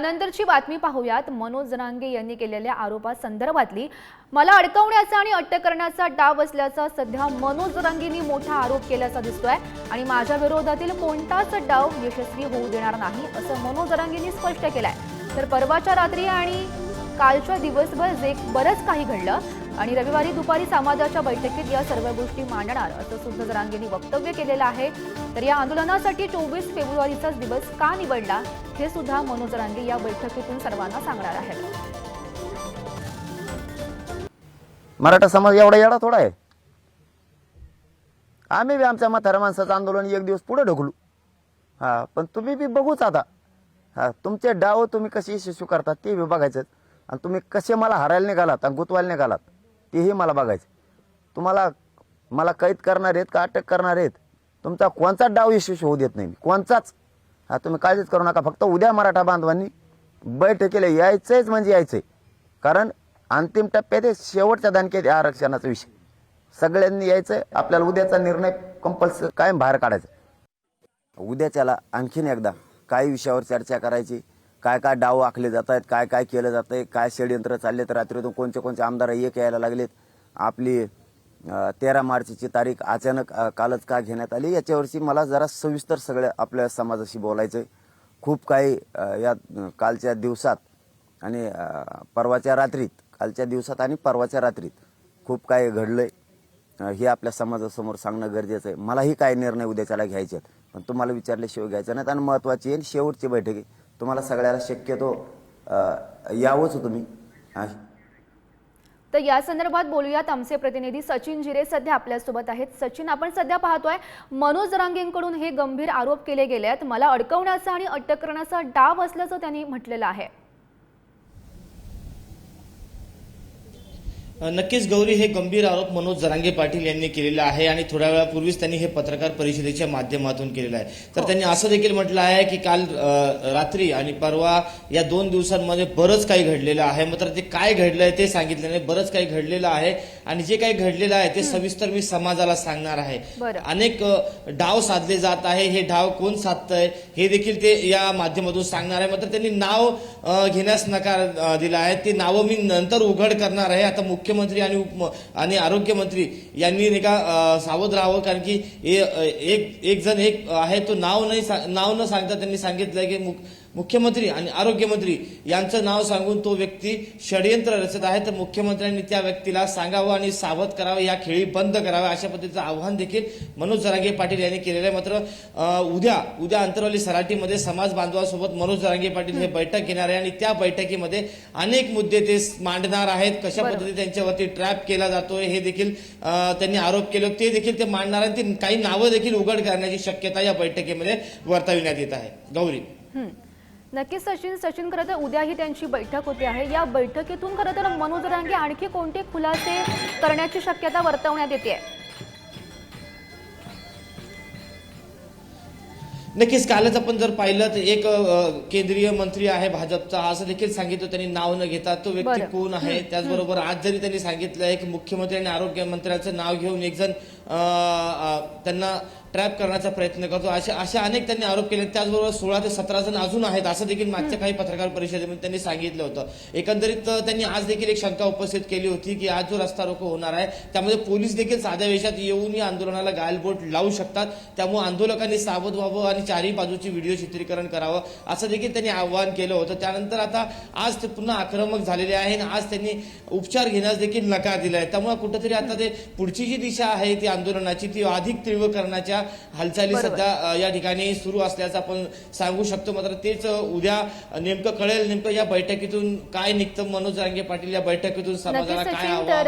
यानंतरची बातमी पाहूयात. मनोज जनांगे यांनी केलेल्या आरोपासंदर्भातली मला अडकवण्याचा आणि अटक करण्याचा डाव असल्याचा सध्या मनोज जरांगेंनी मोठा आरोप केल्याचा दिसतोय आणि माझ्या विरोधातील कोणताच डाव यशस्वी होऊ देणार नाही असं मनोज जरांगेंनी स्पष्ट केलंय. तर परवाच्या रात्री आणि कालच्या दिवसभर जे बरंच काही घडलं आणि रविवारी दुपारी समाजाच्या बैठकीत या सर्व गोष्टी मांडणार असं सुद्धा जरांगेंनी वक्तव्य केलेलं आहे. तर या आंदोलनासाठी चोवीस फेब्रुवारीचाच दिवस का निवडला हे सुद्धा मनोज जरांगे या बैठकीतून सर्वांना सांगणार आहेत. मराठा समाज एवढा येडा थोडा आहे. आम्ही बी आमच्या म्हाताऱ्या माणसाचं आंदोलन एक दिवस पुढे ढकलू. हा पण तुम्ही बी बघूच आता. हा तुमचे डाव तुम्ही कसे यशस्वी करतात ते बी बघायचं आणि तुम्ही कसे मला हरायला निघालात आणि गुतवायला निघालात? तेही मला बघायचं. तुम्हाला मला कैद करणार आहेत का अटक करणार आहेत? तुमचा कोणचाच डाव यशस्वी होऊ देत नाही मी. कोणचाच. हा तुम्ही काळजीच करू नका. फक्त उद्या मराठा बांधवांनी बैठकीला यायचंच म्हणजे यायचं आहे कारण अंतिम टप्प्यात आहे शेवटच्या दानक्यात आरक्षणाचा विषय. सगळ्यांनी यायचं आपल्याला उद्याचा निर्णय कंपल्सरी कायम बाहेर काढायचा. उद्याच्याला आणखीन एकदा काही विषयावर चर्चा करायची. काय काय डाव आखले जात आहेत काय काय केलं जात आहे काय षडयंत्र तर रात्रीतून कोणते कोणते आमदार एक यायला लागलेत. आपली तेरा मार्चची तारीख अचानक कालच का घेण्यात आली याच्यावरची मला जरा सविस्तर सगळ्या आपल्या समाजाशी बोलायचं आहे खूप काही या कालच्या दिवसात आणि परवाच्या रात्रीत कालच्या दिवसात आणि परवाच्या रात्रीत खूप काही घडलं आहे हे आपल्या समाजासमोर सांगणं गरजेचं आहे. मलाही काय निर्णय उद्याच्याला घ्यायचे आहेत पण तुम्हाला विचारल्याशिवाय घ्यायचं नाहीत आणि महत्वाची आहे शेवटची बैठक आहे. तुम्हाला सगळ्याला शक्यतो यावंच हो तुम्ही. अ, तर या संदर्भात बोलूयात आमचे प्रतिनिधी सचिन जिरे सध्या आपल्यासोबत आहेत. सचिन आपण सध्या पाहतोय मनोज रांगेंकडून हे गंभीर आरोप केले गेले आहेत मला अडकवण्याचा आणि अटक करण्याचा डाव असल्याचं त्यांनी म्हटलेलं आहे. नक्कीच गौरी हे गंभीर आरोप मनोज जरांगे पाटील यांनी केलेला आहे आणि थोड्या वेळापूर्वीच त्यांनी हे पत्रकार परिषदेच्या माध्यमातून केलेलं आहे. तर त्यांनी असं देखील म्हटलं आहे की काल रात्री आणि परवा या दोन दिवसांमध्ये बरंच काही घडलेलं आहे. मात्र ते काय घडलंय ते सांगितलं नाही बरंच काही घडलेलं आहे. आणि जे काही घडलेलं आहे ते सविस्तर मी समाजाला सांगणार आहे. अनेक डाव साधले जात आहे. हे डाव कोण साधतंय हे देखील ते या माध्यमातून सांगणार आहे. मात्र त्यांनी नाव घेण्यास नकार दिला आहे. ते नावं मी नंतर उघड करणार आहे. आता मुख्यमंत्री आणि उप आणि आरोग्यमंत्री यांनी नाही का सावध राहावं. कारण की एक एक जण एक आहे तो नाव नाही नाव न सांगता त्यांनी सांगितलंय की मुख्यमंत्री आणि आरोग्यमंत्री यांचं नाव सांगून तो व्यक्ती षडयंत्र रचत आहे. तर मुख्यमंत्र्यांनी त्या व्यक्तीला सांगावं आणि सावध करावं. या खेळी बंद कराव्या अशा पद्धतीचं आव्हान देखील मनोज जरांगे पाटील यांनी केलेलं आहे. मात्र उद्या उद्या अंतरवाली सराटीमध्ये समाज बांधवासोबत मनोज जरांगे पाटील हे बैठक घेणार आहे आणि त्या बैठकीमध्ये अनेक मुद्दे ते मांडणार आहेत. कशा. पद्धतीने त्यांच्यावरती ट्रॅप केला जातोय हे देखील त्यांनी आरोप केले. ते देखील ते मांडणार आहेत. काही नावं देखील उघड करण्याची शक्यता या बैठकीमध्ये वर्तविण्यात येत आहे. गौरी. नक्कीच सचिन सचिन खरं तर उद्याही त्यांची बैठक होते आहे. या बैठकीतून खरं तर मनोज रांगे आणखी कोणते खुलासे करण्याची शक्यता वर्तवण्यात येते? नक्कीच कालच आपण जर पाहिलं तर एक केंद्रीय मंत्री आहे भाजपचा. असं देखील सांगितलं त्यांनी नाव न घेता. तो व्यक्ती. कोण आहे? त्याचबरोबर आज जरी त्यांनी सांगितलं आहे की मुख्यमंत्री आणि आरोग्य मंत्र्यांचं नाव घेऊन एक जण त्यांना ट्रॅप करण्याचा प्रयत्न करतो. असे असे अनेक त्यांनी आरोप केले. त्याचबरोबर सोळा ते सतरा जण अजून आहेत. असं देखील मागच्या काही पत्रकार परिषदेमध्ये त्यांनी सांगितलं होतं. एकंदरीत त्यांनी आज देखील एक शंका उपस्थित केली होती की आज जो रस्ता रोको होणार आहे त्यामध्ये पोलीस देखील साध्या वेशात येऊन या आंदोलनाला गायलबोट लावू शकतात. त्यामुळे आंदोलकांनी सावध व्हावं आणि चारही बाजूची व्हिडिओ चित्रीकरण करावं असं देखील त्यांनी आवाहन केलं होतं. त्यानंतर आता आज ते पुन्हा आक्रमक झालेले आहे आणि आज त्यांनी उपचार घेण्यास देखील नकार दिला आहे त्यामुळे कुठेतरी आता ते पुढची जी दिशा आहे ती आंदोलनाची ती अधिक तीव्र करण्याच्या हालचाली बरोबर. सध्या या ठिकाणी सुरू असल्याचं आपण सांगू शकतो. मात्र तेच उद्या नेमकं कळेल नेमकं या बैठकीतून काय निघतं. मनोज रांगे पाटील या बैठकीतून समाजाला काय आव्हान?